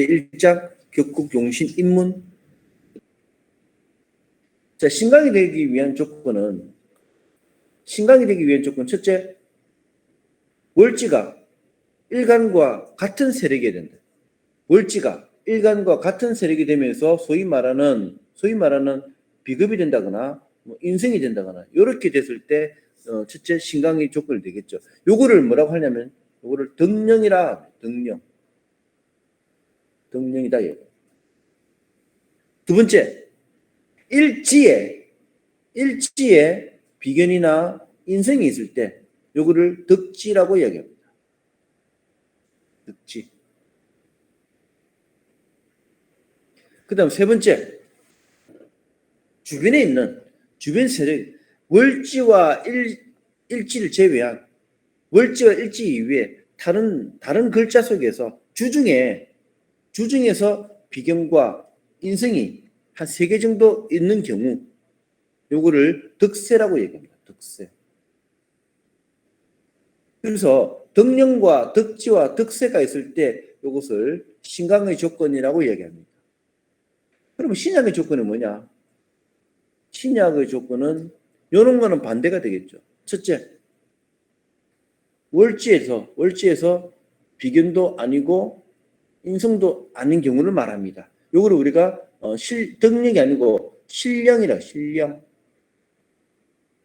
제1장 격국 용신 입문 자 신강이 되기 위한 조건은 신강이 되기 위한 조건 첫째 월지가 일간과 같은 세력이 된다. 월지가 일간과 같은 세력이 되면서 소위 말하는 소위 말하는 비급이 된다거나 뭐 인생이 된다거나 이렇게 됐을 때 어, 첫째 신강이 조건이 되겠죠. 요거를 뭐라고 하냐면 요거를 등령이라 등령 등령이다 얘. 두 번째 일지에 일지에 비견이나 인생이 있을 때 요거를 덕지라고 이야기합니다. 덕지. 그 다음 세 번째 주변에 있는 주변 세력 월지와 일, 일지를 제외한 월지와 일지 이외에 다른 다른 글자 속에서 주중에 주중에서 비경과 인성이 한 세 개 정도 있는 경우 요거를 덕세라고 얘기합니다. 덕세. 그래서 덕령과 덕지와 덕세가 있을 때 요것을 신강의 조건이라고 얘기합니다. 그러면 신약의 조건은 뭐냐? 신약의 조건은 이런 거는 반대가 되겠죠. 첫째, 월지에서 월지에서 비견도 아니고 인성도 아닌 경우를 말합니다. 요거를 우리가 어, 실 덕력이 아니고 신령이라 신령.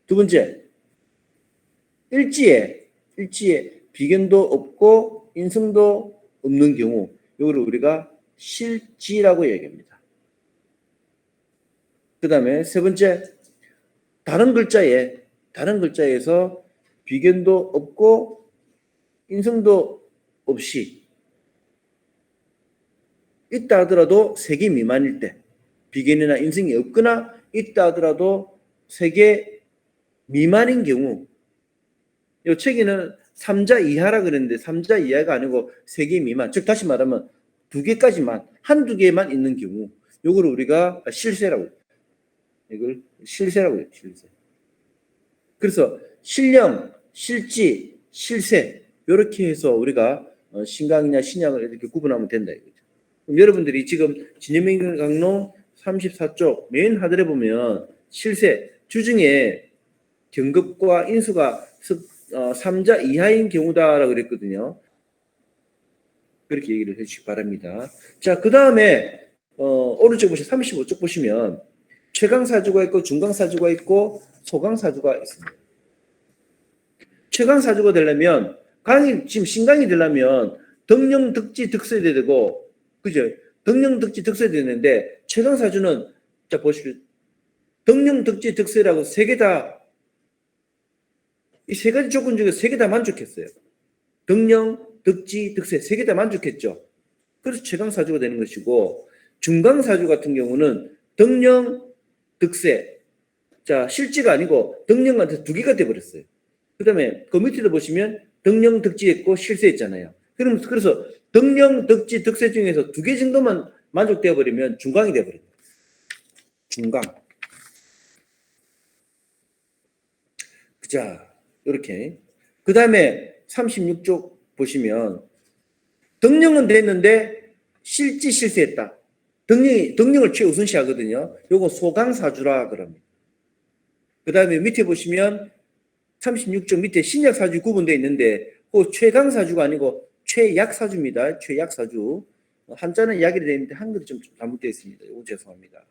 두 번째, 일지에 일지에 비견도 없고 인성도 없는 경우 요거를 우리가 실지라고 얘기합니다. 그 다음에 세 번째, 다른 글자에, 다른 글자에서 비견도 없고 인성도 없이 있다 하더라도 세 개 미만일 때, 비견이나 인성이 없거나 있다 하더라도 세 개 미만인 경우, 이 책에는 3자 이하라 그랬는데 3자 이하가 아니고 세개 미만, 즉 다시 말하면 두 개까지만, 한두 개만 있는 경우, 요거를 우리가 실세라고 이걸 실세라고 해요. 실세. 그래서 신령, 실지, 실세 이렇게 해서 우리가 어, 신강이냐 신약을 이렇게 구분하면 된다 이거죠. 여러분들이 지금 진여명 강론 34쪽 맨 하단에 보면 실세 주중에 경급과 인수가 어, 3자 이하인 경우다라고 그랬거든요. 그렇게 얘기를 해주시기 바랍니다. 자, 그 다음에 어, 오른쪽 보시면 35쪽 보시면 최강사주가 있고 중강사주가 있고 소강사주가 있습니다. 최강사주가 되려면 강이 지금 신강이 되려면 덕령 덕지 덕서야 되고 그죠? 덕령 덕지 덕서야 되는데 최강사주는 자 보시오. 덕령 덕지 덕서라고 세 개 다 이 세 가지 조건 중에 세 개 다 만족했어요. 덕령 덕지 덕세 세 개 다 만족했죠. 그래서 최강사주가 되는 것이고 중강사주 같은 경우는 덕령 득세. 자, 실지가 아니고 덕령한테 두 개가 돼버렸어요. 그 다음에 그 밑에도 보시면 덕령 득지 했고 실세 했잖아요. 그럼 그래서 덕령 득지 득세 중에서 두 개 정도만 만족되어 버리면 중강이 되어 버립니다. 중강. 자, 이렇게. 그 다음에 36쪽 보시면 덕령은 됐는데 실지 실세했다. 덕령이, 덕령을 최우선시 하거든요. 요거 소강사주라 그럽니다. 그 다음에 밑에 보시면 36쪽 밑에 신약사주 구분되어 있는데 그 최강사주가 아니고 최약사주입니다. 최약사주. 한자는 약이 되어 있는데 한글이 좀 잘못되어 있습니다. 이거 죄송합니다.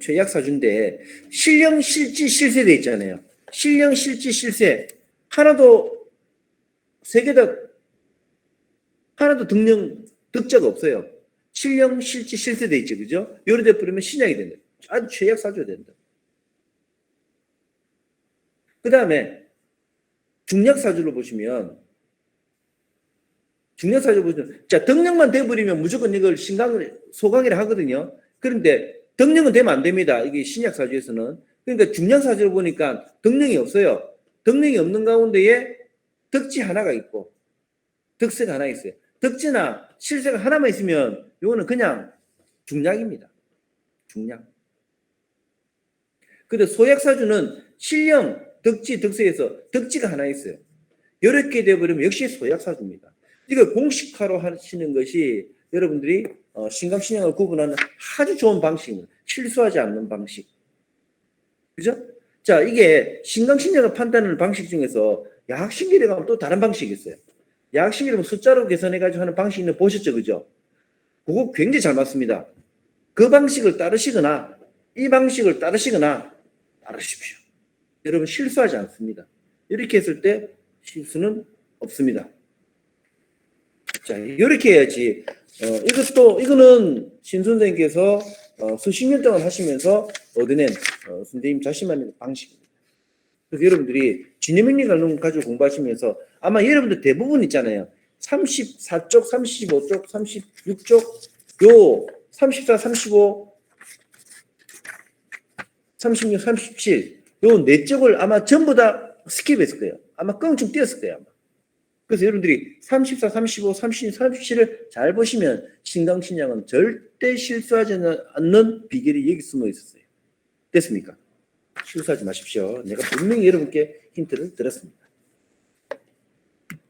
최약사주인데 신령, 실지, 실세 돼 있잖아요. 신령, 실지, 실세 하나도 세 개 다 하나도 덕령 득자가 없어요. 신령, 실지, 실세 돼 있죠. 그죠? 요리 돼버리면 신약이 된다. 아주 최약 사줘야 된다. 그 다음에 중약 사주로 보시면 중약 사주 보시면 자 덕령만 돼버리면 무조건 이걸 신강을 소강이라 하거든요. 그런데 덕령은 되면 안 됩니다. 이게 신약 사주에서는 그러니까 중약 사주를 보니까 덕령이 없어요. 덕령이 없는 가운데에 덕지 하나가 있고 덕세가 하나 있어요. 덕지나 실세가 하나만 있으면 이거는 그냥 중약입니다. 중약. 근데 소약사주는 신령, 덕지, 덕세에서 덕지가 하나 있어요. 이렇게 되어버리면 역시 소약사주입니다. 이거 공식화로 하시는 것이 여러분들이 어, 신강신약을 구분하는 아주 좋은 방식입니다. 실수하지 않는 방식. 그죠? 자, 이게 신강신약을 판단하는 방식 중에서 약신계에 가면 또 다른 방식이 있어요. 약신계를 숫자로 계산해가지고 하는 방식 있는 거 보셨죠? 그죠? 그거 굉장히 잘 맞습니다. 그 방식을 따르시거나 이 방식을 따르시거나 따르십시오. 여러분 실수하지 않습니다. 이렇게 했을 때 실수는 없습니다. 자, 이렇게 해야지. 어, 이것도, 이거는 신 선생님께서 어, 수십 년 동안 하시면서 얻어낸 어, 선생님 자신만의 방식입니다. 그래서 여러분들이 진여명리 관론 가지고 공부하시면서 아마 여러분들 대부분 있잖아요. 34쪽, 35쪽, 36쪽, 요 34, 35, 36, 37, 요네 쪽을 아마 전부 다 스킵했을 거예요. 아마 껑충 띄었을 거예요. 아마. 그래서 여러분들이 34, 35, 36, 37을 잘 보시면 신강신약은 절대 실수하지 않는 비결이 여기 숨어 있었어요. 됐습니까? 실수하지 마십시오. 내가 분명히 여러분께 힌트를 드렸습니다.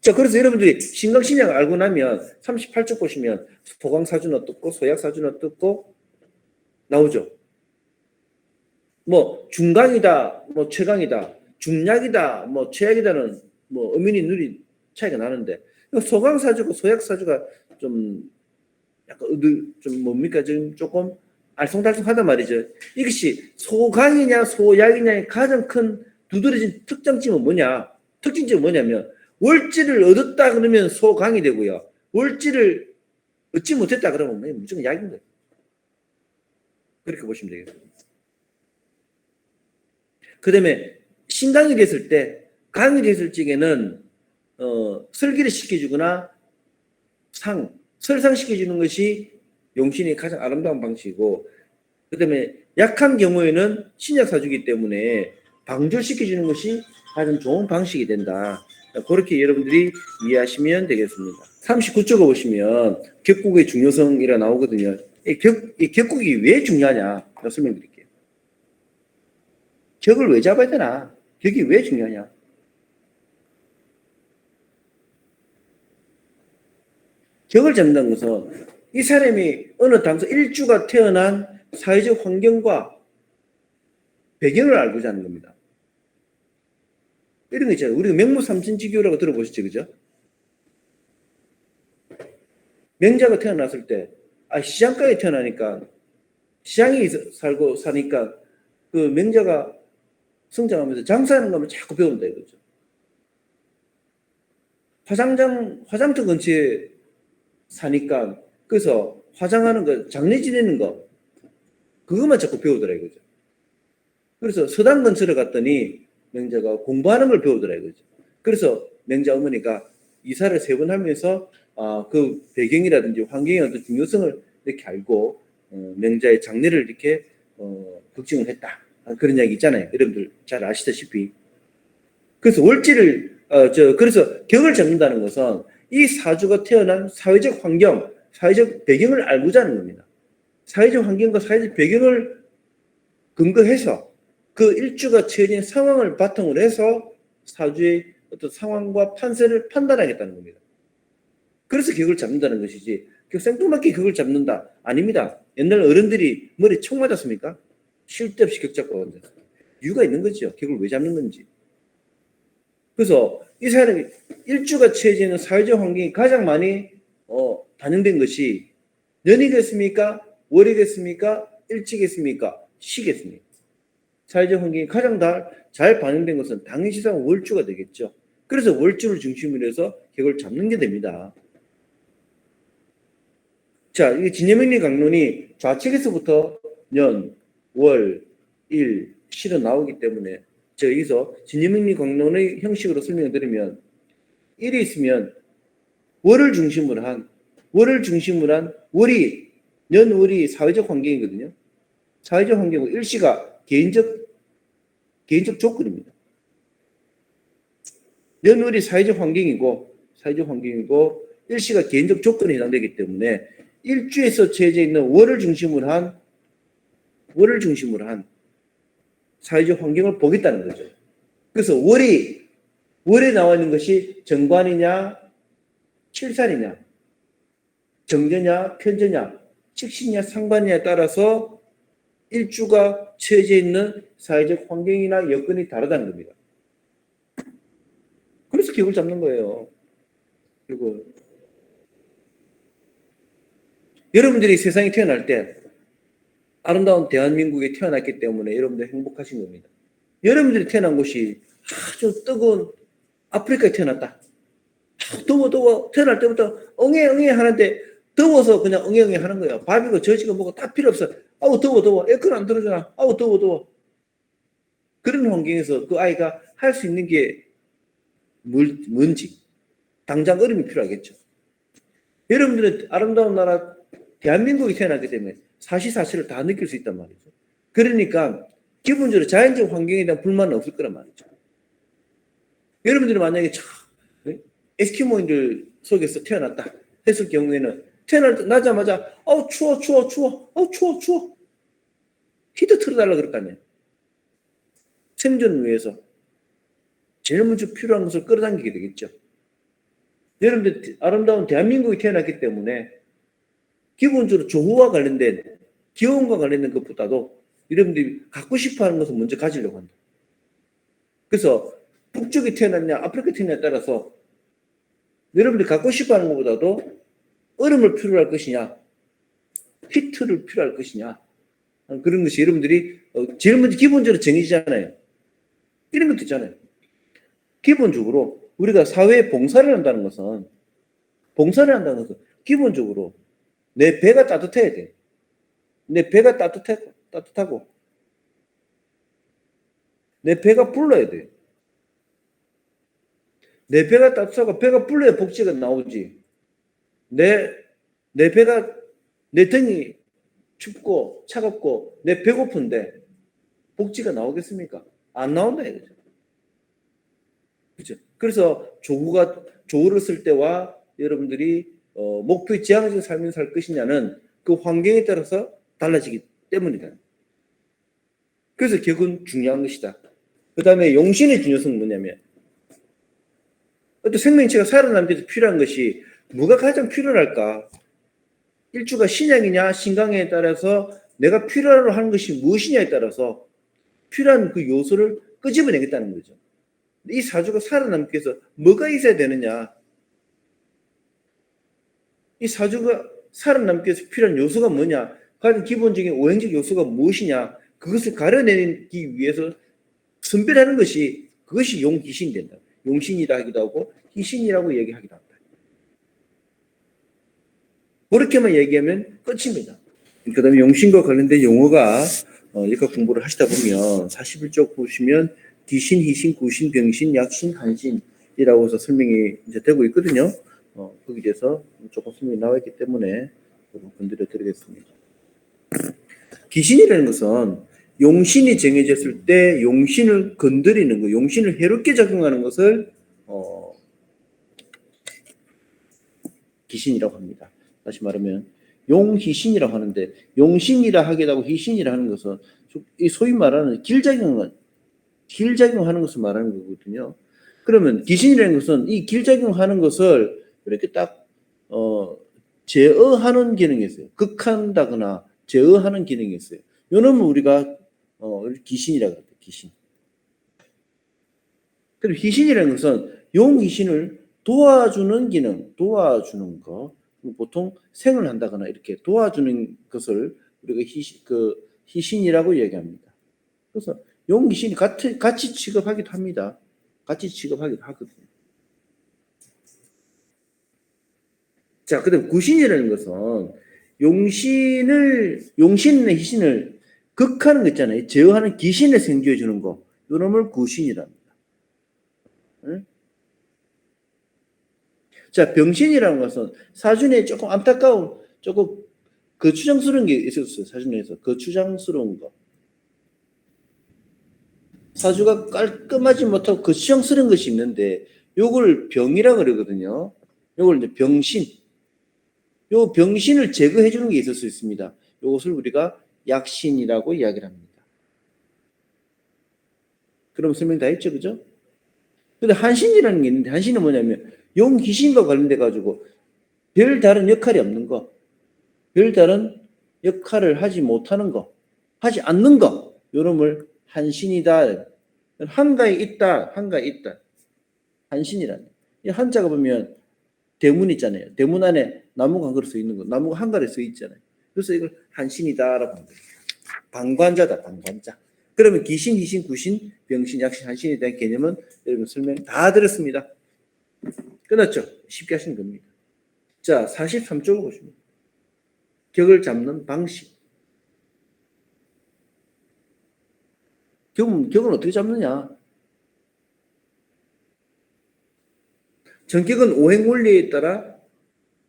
자, 그래서 여러분들이 신강신약 알고 나면 38쪽 보시면 보강사주는 어떻고 소약사주는 어떻고 나오죠. 뭐 중강이다, 뭐 최강이다, 중약이다, 뭐 최약이다는 뭐 어민이 누리 차이가 나는데 소강 사주고 소약 사주가 좀 약간 좀 뭡니까 좀 조금 알쏭달쏭하단 말이죠. 이것이 소강이냐 소약이냐의 가장 큰 두드러진 특장점은 뭐냐? 특징점은 뭐냐면 월지를 얻었다 그러면 소강이 되고요. 월지를 얻지 못했다 그러면 뭐 무조건 약인 거예요. 그렇게 보시면 되겠습니다. 그 다음에 신강이 됐을 때, 강이 됐을 적에는, 어, 설기를 시켜주거나 상, 설상시켜주는 것이 용신이 가장 아름다운 방식이고, 그 다음에 약한 경우에는 신약사주기 때문에 방조시켜주는 것이 가장 좋은 방식이 된다. 그렇게 여러분들이 이해하시면 되겠습니다. 39쪽에 보시면 격국의 중요성이라 나오거든요. 이, 격, 이 격국이 왜 중요하냐? 설명드릴게요. 격을 왜 잡아야 되나? 격이 왜 중요하냐? 격을 잡는다는 것은 이 사람이 어느 당서 일주가 태어난 사회적 환경과 배경을 알고자 하는 겁니다. 이런 거 있잖아요. 우리가 명무삼천지교라고 들어보셨죠, 그죠? 명자가 태어났을 때, 아, 시장가에 태어나니까, 시장에 살고 사니까, 그 명자가 성장하면서 장사하는 거면 자꾸 배운다 이거죠. 화장장, 화장터 근처에 사니까, 그래서 화장하는 거, 장례 지내는 거, 그것만 자꾸 배우더라 이거죠. 그래서 서당 근처를 갔더니 명자가 공부하는 걸 배우더라 이거죠. 그래서 명자 어머니가 이사를 세 번 하면서 아, 그 배경이라든지 환경의 어떤 중요성을 이렇게 알고 어, 명자의 장례를 이렇게 어, 걱정을 했다. 아, 그런 이야기 있잖아요. 여러분들 잘 아시다시피. 그래서 월지를 어, 저 그래서 격을 잡는다는 것은 이 사주가 태어난 사회적 환경, 사회적 배경을 알고자 하는 겁니다. 사회적 환경과 사회적 배경을 근거해서 그 일주가 처해진 상황을 바탕으로 해서 사주의 어떤 상황과 판세를 판단하겠다는 겁니다. 그래서 격을 잡는다는 것이지 그 생뚱맞게 격을 잡는다 아닙니다. 옛날 어른들이 머리 총 맞았습니까? 쉴 데 없이 격 잡고 한다. 이유가 있는 거죠. 격을 왜 잡는 건지. 그래서 이 사람이 일주가 처해지는 사회적 환경이 가장 많이 어, 반영된 것이 년이겠습니까? 월이겠습니까? 일찍겠습니까? 시겠습니까? 사회적 환경이 가장 잘 반영된 것은 당일시상 월주가 되겠죠. 그래서 월주를 중심으로 해서 격을 잡는 게 됩니다. 자, 이 진여명리 강론이 좌측에서부터 년, 월, 일, 실은 나오기 때문에 제가 여기서 진여명리 강론의 형식으로 설명을 드리면 1이 있으면 월을 중심으로 한 월을 중심으로 한 월이 년월이 사회적 환경이거든요. 사회적 환경은 일시가 개인적 개인적 조건입니다. 연월이 사회적 환경이고 사회적 환경이고 일시가 개인적 조건에 해당되기 때문에 일주에서 제재 있는 월을 중심으로 한 월을 중심으로 한 사회적 환경을 보겠다는 거죠. 그래서 월이 월에 나와 있는 것이 정관이냐 칠살이냐, 정제냐, 편제냐, 직신이냐, 상반이냐에 따라서 일주가 처해져 있는 사회적 환경이나 여건이 다르다는 겁니다. 그래서 기억을 잡는 거예요. 그리고 여러분들이 세상에 태어날 때 아름다운 대한민국에 태어났기 때문에 여러분들 행복하신 겁니다. 여러분들이 태어난 곳이 아주 뜨거운 아프리카에 태어났다. 아, 더워 더워 태어날 때부터 엉해 엉해 하는데 더워서 그냥 엉해 엉해 하는 거예요. 밥이고 저지고 뭐고 다 필요 없어. 아우 더워 더워 에어컨 안 틀어주나. 아우 더워 더워. 그런 환경에서 그 아이가 할 수 있는 게 물, 뭔지 당장 얼음이 필요하겠죠. 여러분들은 아름다운 나라 대한민국에 태어났기 때문에 사시사실을 다 느낄 수 있단 말이죠. 그러니까 기본적으로 자연적 환경에 대한 불만은 없을 거란 말이죠. 여러분들이 만약에 참 에스키모인들 속에서 태어났다 했을 경우에는 태어날 때 나자마자 아우 추워 추워 추워 아우 추워 추워 히터 틀어달라 그럴 거 아니에요. 생존을 위해서 제일 먼저 필요한 것을 끌어당기게 되겠죠. 여러분들 아름다운 대한민국에 태어났기 때문에 기본적으로 조후와 관련된 기온과 관련된 것보다도 여러분들이 갖고 싶어 하는 것을 먼저 가지려고 한다. 그래서 북쪽에 태어났냐 아프리카에 태어났냐에 따라서 여러분들이 갖고 싶어 하는 것보다도 얼음을 필요로 할 것이냐 히트를 필요할 것이냐 그런 것이 여러분들이 어, 제일 먼저 기본적으로 정해지잖아요. 이런 것도 있잖아요. 기본적으로 우리가 사회에 봉사를 한다는 것은 봉사를 한다는 것은 기본적으로 내 배가 따뜻해야 돼. 내 배가 따뜻하고 따뜻하고 내 배가 불러야 돼. 내 배가 따뜻하고 배가 불러야 복지가 나오지. 내, 내 배가, 내 등이 춥고 차갑고 내 배고픈데 복지가 나오겠습니까? 안 나온다 이거죠. 그죠? 그래서 조구가, 조구를 쓸 때와 여러분들이 어, 목표에 지향적인 삶을 살 것이냐는 그 환경에 따라서 달라지기 때문이다. 그래서 결국은 중요한 것이다. 그 다음에 용신의 중요성은 뭐냐면 어떤 생명체가 살아남기 위해서 필요한 것이 뭐가 가장 필요할까? 일주가 신약이냐 신강에 따라서 내가 필요로 하는 것이 무엇이냐에 따라서 필요한 그 요소를 끄집어내겠다는 거죠. 이 사주가 살아남기 위해서 뭐가 있어야 되느냐? 이 사주가 살아남기 위해서 필요한 요소가 뭐냐? 가장 기본적인 오행적 요소가 무엇이냐? 그것을 가려내기 위해서 선별하는 것이 그것이 용기신이 된다. 용신이라 하기도 하고 희신이라고 얘기하기도 합니다. 그렇게만 얘기하면 끝입니다. 그 다음에 용신과 관련된 용어가 어, 이과 공부를 하시다 보면 41쪽 보시면 기신, 희신, 구신, 병신, 약신, 한신이라고 해서 설명이 이제 되고 있거든요. 어, 거기에 대해서 조금 설명이 나와 있기 때문에 건드려 드리겠습니다. 기신이라는 것은 용신이 정해졌을 때 용신을 건드리는 거, 용신을 해롭게 작용하는 것을 어, 기신이라고 합니다. 다시 말하면 용희신이라고 하는데 용신이라 하기도 하고 희신이라 하는 것은 이 소위 말하는 길작용은 길작용하는 것을 말하는 거거든요. 그러면 기신이라는 것은 이 길작용하는 것을 이렇게 딱 어, 제어하는 기능이 있어요. 극한다거나 제어하는 기능이 있어요. 요놈은 우리가 어, 기신이라고 합니다. 기신. 그리고 희신이라는 것은 용희신을 도와주는 기능, 도와주는 거. 보통 생을 한다거나 이렇게 도와주는 것을 우리가 희신, 그 희신이라고 얘기합니다. 그래서 용희신이 같이, 같이 취급하기도 합니다. 같이 취급하기도 하거든요. 자, 그 다음 구신이라는 것은 용신을, 용신의 희신을 극하는 거 있잖아요. 제어하는 기신을 생겨해 주는 거. 이놈을 구신이랍니다. 응? 자, 병신이라는 것은 사준에 조금 안타까운, 조금 거추장스러운 게 있었어요. 사준에서. 거추장스러운 거. 사주가 깔끔하지 못하고 거추장스러운 것이 있는데, 요걸 병이라 그러거든요. 요걸 이제 병신. 요 병신을 제거해 주는 게 있을 수 있습니다. 요것을 우리가 약신이라고 이야기를 합니다. 그럼 설명 다 했죠, 그죠? 근데 한신이라는 게 있는데, 한신은 뭐냐면, 용 귀신과 관련돼 가지고 별 다른 역할이 없는 거, 별 다른 역할을 하지 못하는 거, 하지 않는 거, 요놈을 한신이다. 한가에 있다, 한가에 있다. 한신이라는. 이 한자가 보면 대문 있잖아요. 대문 안에 나무가 한 그릇 써 있는 거, 나무가 한 가릇 써 있잖아요. 그래서 이걸 한신이다라고 거예요. 방관자다, 방관자. 그러면 귀신, 희신, 구신, 병신, 약신, 한신에 대한 개념은 여러분 설명 다 들었습니다. 끝났죠? 쉽게 하시는 겁니다. 자, 43쪽을 보시면 격을 잡는 방식. 격은, 격은 어떻게 잡느냐? 전격은 오행 원리에 따라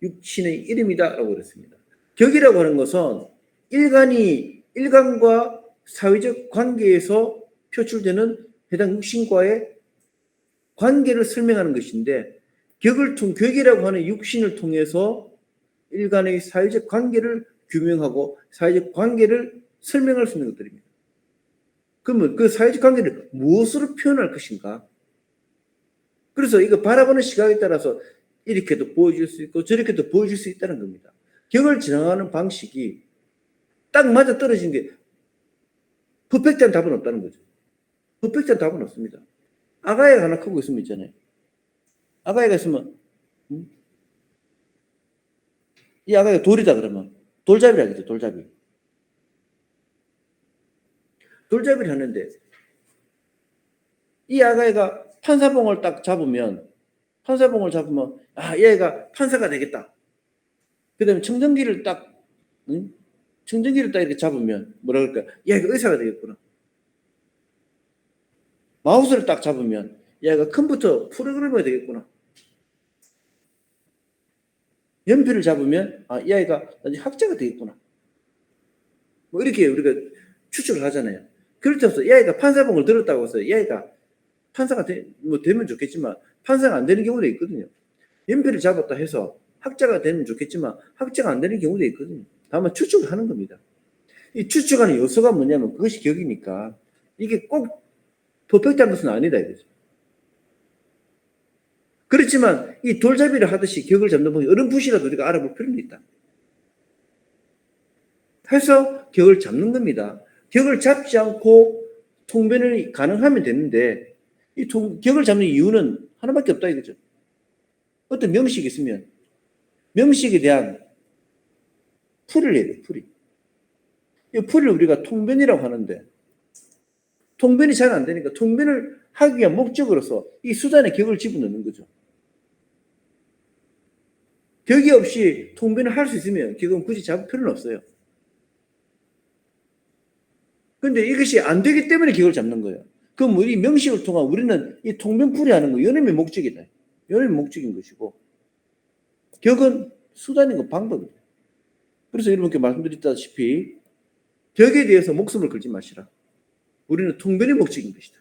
육신의 이름이다라고 그랬습니다. 격이라고 하는 것은 일간이 일간과 사회적 관계에서 표출되는 해당 육신과의 관계를 설명하는 것인데 격을 통 격이라고 하는 육신을 통해서 일간의 사회적 관계를 규명하고 사회적 관계를 설명할 수 있는 것들입니다. 그러면 그 사회적 관계를 무엇으로 표현할 것인가? 그래서 이거 바라보는 시각에 따라서 이렇게도 보여줄 수 있고 저렇게도 보여줄 수 있다는 겁니다. 격을 진행하는 방식이 딱 맞아 떨어진 게 퍼펙트한 답은 없다는 거죠. 퍼펙트한 답은 없습니다. 아가이가 하나 크고 있으면 있잖아요. 아가이가 있으면 음? 이 아가이가 돌이다 그러면 돌잡이라 하겠죠. 돌잡이. 돌잡이를 하는데 이 아가이가 판사봉을 딱 잡으면 판사봉을 잡으면 아 얘가 판사가 되겠다. 그다음에 청정기를 딱 응? 청정기를 딱 이렇게 잡으면 뭐라 그럴까? 얘가 의사가 되겠구나. 마우스를 딱 잡으면 얘가 컴퓨터 프로그래머가 되겠구나. 연필을 잡으면 아, 이 아이가 나중에 학자가 되겠구나. 뭐 이렇게 우리가 추측을 하잖아요. 때 없어. 이 아이가 판사봉을 들었다고 해서 이 아이가 판사가 되, 뭐 되면 좋겠지만 판사가 안 되는 경우도 있거든요. 연필을 잡았다 해서 학자가 되면 좋겠지만 학자가 안 되는 경우도 있거든요. 다만 추측을 하는 겁니다. 이 추측하는 요소가 뭐냐면 그것이 격이니까 이게 꼭 퍼펙트한 것은 아니다 이거죠. 그렇지만 이 돌잡이를 하듯이 격을 잡는 방법이 어렴풋이라도 우리가 알아볼 필요는 있다. 해서 격을 잡는 겁니다. 격을 잡지 않고 통변을 가능하면 되는데 이 통, 격을 잡는 이유는 하나밖에 없다 이거죠. 어떤 명식이 있으면 명식에 대한 풀을 해야 돼, 풀이. 이 풀을 우리가 통변이라고 하는데 통변이 잘 안 되니까 통변을 하기 위한 목적으로서 이 수단에 격을 집어넣는 거죠. 격이 없이 통변을 할 수 있으면 격은 굳이 잡을 필요는 없어요. 근데 이것이 안 되기 때문에 격을 잡는 거예요. 그럼 우리 명식을 통한 우리는 이 통변풀이 하는 거, 연음의 목적이다. 연음의 목적인 것이고, 격은 수단인 거, 방법이다. 그래서 여러분께 말씀드렸다시피, 격에 대해서 목숨을 걸지 마시라. 우리는 통변의 목적인 것이다.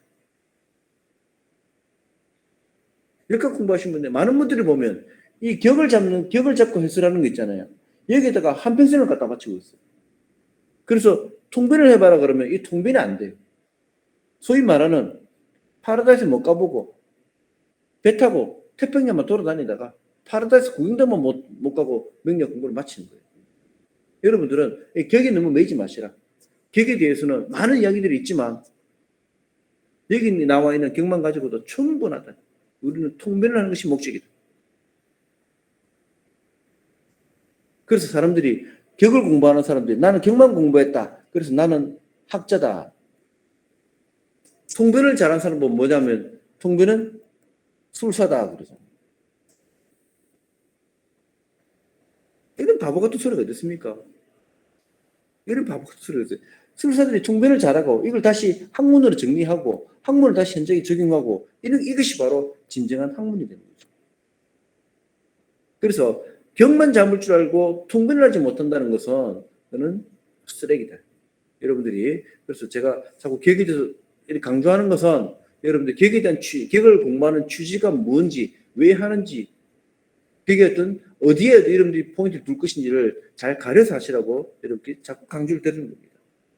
이렇게 공부하신 분들, 많은 분들이 보면, 이 격을 잡는, 격을 잡고 해설하는 거 있잖아요. 여기에다가 한평생을 갖다 바치고 있어요. 그래서 통변을 해봐라 그러면 이 통변이 안 돼요. 소위 말하는 파라다이스 못 가보고 배 타고 태평양만 돌아다니다가 파라다이스 구경도만 못, 못 가고 명령 공부를 마치는 거예요. 여러분들은 이 격에 너무 매지 마시라. 격에 대해서는 많은 이야기들이 있지만 여기 나와 있는 격만 가지고도 충분하다. 우리는 통변을 하는 것이 목적이다. 그래서 사람들이 격을 공부하는 사람들이 나는 격만 공부했다. 그래서 나는 학자다. 통변을 잘한 사람은 뭐냐면 통변은 술사다 그러잖아요. 이런 바보 같은 소리가 어디 있습니까? 이런 바보 같은 소리가 있어요. 술사들이 통변을 잘하고 이걸 다시 학문으로 정리하고 학문을 다시 현장에 적용하고 이런 이것이 바로 진정한 학문이 되는 거죠. 그래서 격만 잡을 줄 알고 통변을 하지 못한다는 것은 그는 쓰레기다. 여러분들이 그래서 제가 자꾸 대해서 이렇게 강조하는 것은 여러분들 격에 대한 취, 격을 공부하는 취지가 뭔지 왜 하는지 격의 어떤 어디에 여러분들이 포인트를 둘 것인지를 잘 가려서 하시라고 여러분께 자꾸 강조를 드리는 겁니다.